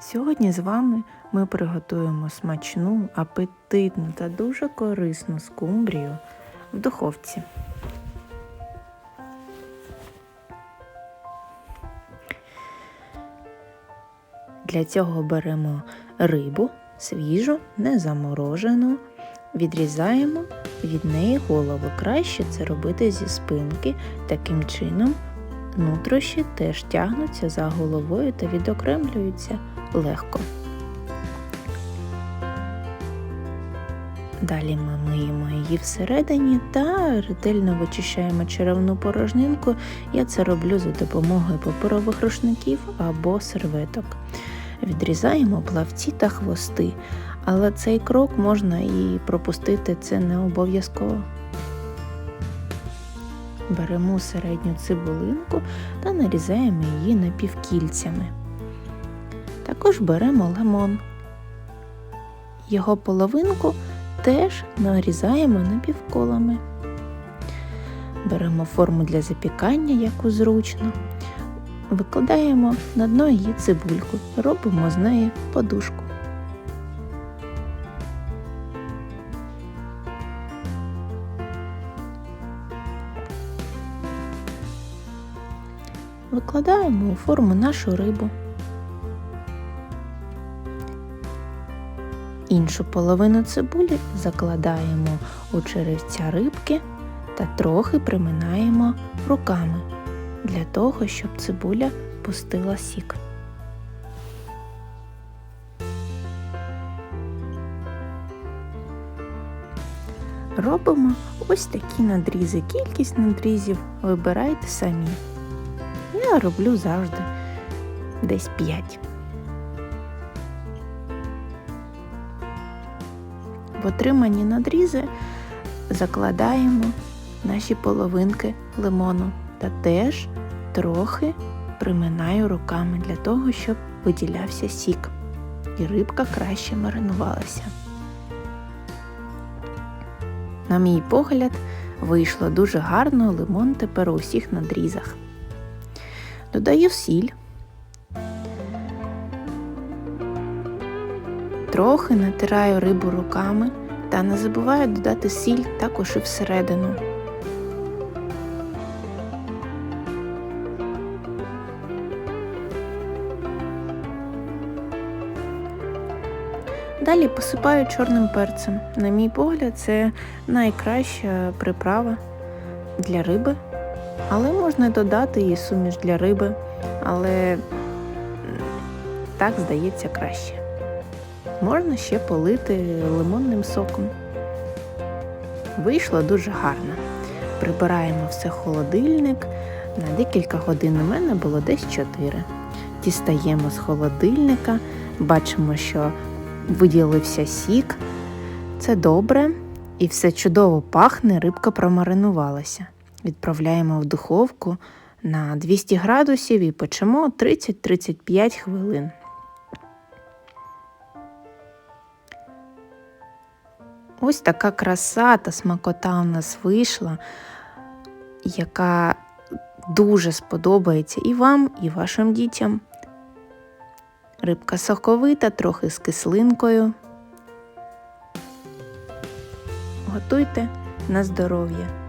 Сьогодні з вами ми приготуємо смачну, апетитну та дуже корисну скумбрію в духовці. Для цього беремо рибу свіжу, не заморожену, відрізаємо від неї голову. Краще це робити зі спинки. Таким чином нутрощі теж тягнуться за головою та відокремлюються легко. Далі ми миємо її всередині та ретельно вичищаємо черевну порожнинку. Я це роблю за допомогою паперових рушників або серветок. Відрізаємо плавці та хвости, але цей крок можна і пропустити, це не обов'язково. Беремо середню цибулинку та нарізаємо її напівкільцями. Також беремо лимон. Його половинку теж нарізаємо напівколами. Беремо форму для запікання, яку зручно. Викладаємо на дно її цибульку, робимо з неї подушку. Викладаємо у форму нашу рибу. Іншу половину цибулі закладаємо у черевця рибки та трохи приминаємо руками для того, щоб цибуля пустила сік. Робимо ось такі надрізи. Кількість надрізів вибирайте самі. Я роблю завжди десь 5. В отримані надрізи закладаємо наші половинки лимону та теж трохи приминаю руками для того, щоб виділявся сік і рибка краще маринувалася. На мій погляд, вийшло дуже гарно лимон тепер у всіх надрізах. Додаю сіль. Трохи натираю рибу руками та не забуваю додати сіль також і всередину. Далі посипаю чорним перцем. На мій погляд, це найкраща приправа для риби, але можна додати і суміш для риби, але так здається краще. Можна ще полити лимонним соком. Вийшло дуже гарно. Прибираємо все в холодильник. На декілька годин у мене було десь 4. Дістаємо з холодильника, бачимо, що виділився сік. Це добре і все чудово пахне, рибка промаринувалася. Відправляємо в духовку на 200 градусів і печемо 30-35 хвилин. Ось така краса та смакота у нас вийшла, яка дуже сподобається і вам, і вашим дітям. Рибка соковита, трохи з кислинкою. Готуйте на здоров'я.